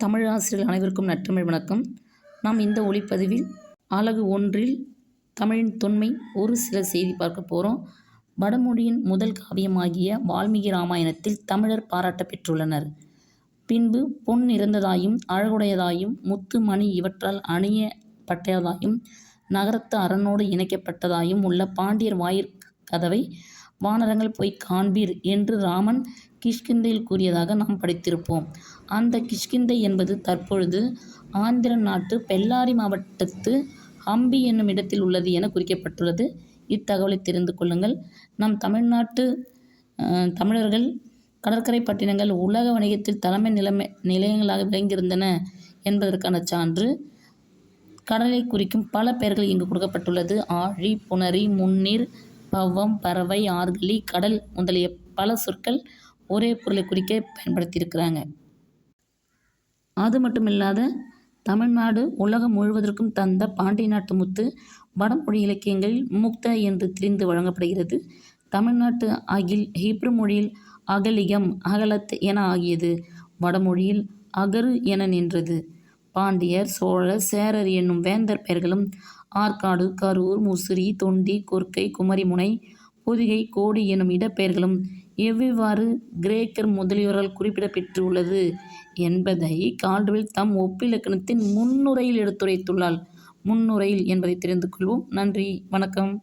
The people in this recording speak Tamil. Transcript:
தமிழ் ஆசிரியர்கள் அனைவருக்கும் நற்றமிழ் வணக்கம். நாம் இந்த ஒளிப்பதிவில் அலகு ஒன்றில் தமிழின் தொன்மை ஒரு சில செய்தி பார்க்க போகிறோம் வடமொழியின் முதல் காவியமாகிய வால்மீகி ராமாயணத்தில் தமிழர் பாராட்ட பெற்றுள்ளனர். பின்பு பொன் இறந்ததாயும் அழகுடையதாயும் முத்து மணி இவற்றால் அணியப்பட்டதாயும் நகரத்து அரணோடு இணைக்கப்பட்டதாயும் உள்ள பாண்டியர் வாயிற் கதவை வானரங்கள் போய் காண்பீர் என்று ராமன் கிஷ்கிந்தையில் கூறியதாக நாம் படித்திருப்போம். அந்த கிஷ்கிந்தை என்பது தற்பொழுது ஆந்திர நாட்டு பெல்லாரி மாவட்டத்து ஹம்பி என்னும் இடத்தில் உள்ளது என குறிக்கப்பட்டுள்ளது. இத்தகவலை தெரிந்து கொள்ளுங்கள். நம் தமிழ்நாட்டு தமிழர்கள் கடற்கரை பட்டினங்கள் உலக வணிகத்தில் தலைமை நிலைமை நிலையங்களாக விளங்கியிருந்தன என்பதற்கான சான்று கடலை குறிக்கும் பல பெயர்கள் இங்கு கொடுக்கப்பட்டுள்ளது. ஆழி புணரி முன்னீர் பவ்வம் பறவை ஆர்கலி கடல் முதலிய பல சொற்கள் ஒரே பொருளை குறிக்க பயன்படுத்தியிருக்கிறாங்க. அது மட்டுமில்லாத தமிழ்நாடு உலகம் முழுவதற்கும் தந்த பாண்டிய நாட்டு முத்து வடமொழி இலக்கியங்களில் முக்த என்று திரிந்து வழங்கப்படுகிறது. தமிழ்நாட்டு அகில் ஹீப்ரு மொழியில் அகலிகம் அகலத் என ஆகியது வடமொழியில் அகரு என நின்றது. பாண்டியர் சோழர் சேரர் என்னும் வேந்தர் பெயர்களும் ஆற்காடு கரூர் முசிறி தொண்டி கொர்க்கை குமரிமுனை பொதிகை கோடி எனும் இடப்பெயர்களும் எவ்வாறு கிரேக்கர் முதலியோரால் குறிப்பிடப்பெற்றுள்ளது என்பதை கால்டுவெல் தம் ஒப்பிலக்கணத்தின் முன்னுரையில் எடுத்துரைத்துள்ளாள். முன்னுரையில் என்பதை தெரிந்து கொள்வோம். நன்றி. வணக்கம்.